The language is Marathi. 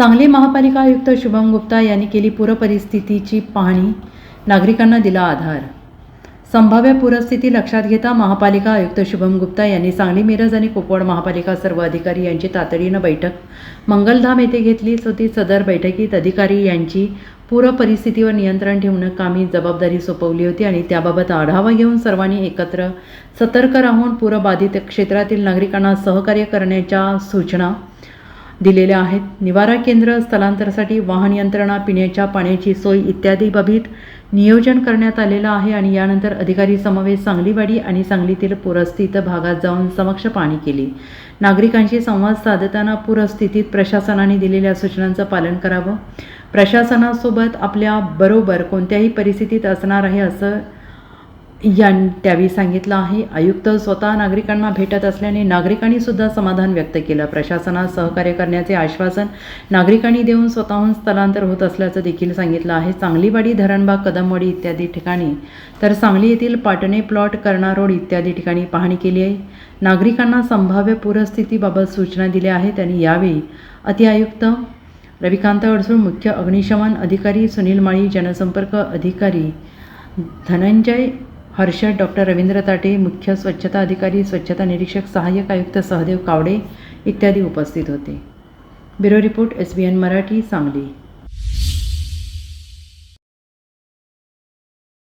सांगली महापालिका आयुक्त शुभम गुप्ता यांनी केली पूरपरिस्थितीची पाहणी. नागरिकांना दिला आधार. संभाव्य पूरस्थिती लक्षात घेता महापालिका आयुक्त शुभम गुप्ता यांनी सांगली मिरज आणि कुपवाड महापालिका सर्व अधिकारी यांची तातडीनं बैठक. मंगलधाम येथे घेतलीच होती. सदर बैठकीत अधिकारी यांची पूर परिस्थितीवर नियंत्रण ठेवणं कामी जबाबदारी सोपवली होती आणि त्याबाबत आढावा घेऊन सर्वांनी एकत्र सतर्क राहून पूरबाधित क्षेत्रातील नागरिकांना सहकार्य करण्याच्या सूचना दिलेल्या आहेत. निवारा केंद्र स्थलांतरासाठी वाहन यंत्रणा पिण्याच्या पाण्याची सोय इत्यादी बाबीत नियोजन करण्यात आलेलं आहे आणि यानंतर अधिकारी समवेत सांगलीवाडी आणि सांगलीतील पूरस्थित भागात जाऊन समक्ष पाहणी केली. नागरिकांशी संवाद साधताना पूरस्थितीत प्रशासनाने दिलेल्या सूचनांचं पालन करावं. प्रशासनासोबत आपल्या बरोबर कोणत्याही परिस्थितीत असणार आहे असं यां त्यावेळी सांगितलं आहे आयुक्त स्वतः नागरिकांना भेटत असल्याने नागरिकांनी सुद्धा समाधान व्यक्त केलं. प्रशासनात सहकार्य करण्याचे आश्वासन नागरिकांनी देऊन स्वतःहून स्थलांतर होत असल्याचं देखील सांगितलं आहे. सांगलीवाडी धरणबाग कदमवाडी इत्यादी ठिकाणी तर सांगली येथील पाटणे प्लॉट कर्णा रोड इत्यादी ठिकाणी पाहणी केली आहे. नागरिकांना संभाव्य पूरस्थितीबाबत सूचना दिल्या आहेत आणि यावेळी अतिआयुक्त रविकांत अडसूळ मुख्य अग्निशमन अधिकारी सुनील माळी जनसंपर्क अधिकारी धनंजय हर्षद डॉक्टर रवींद्र ताटे मुख्य स्वच्छता अधिकारी स्वच्छता निरीक्षक सहाय्यक आयुक्त सहदेव कावडे इत्यादी उपस्थित होते. Bureau report S B N Marathi Sangli.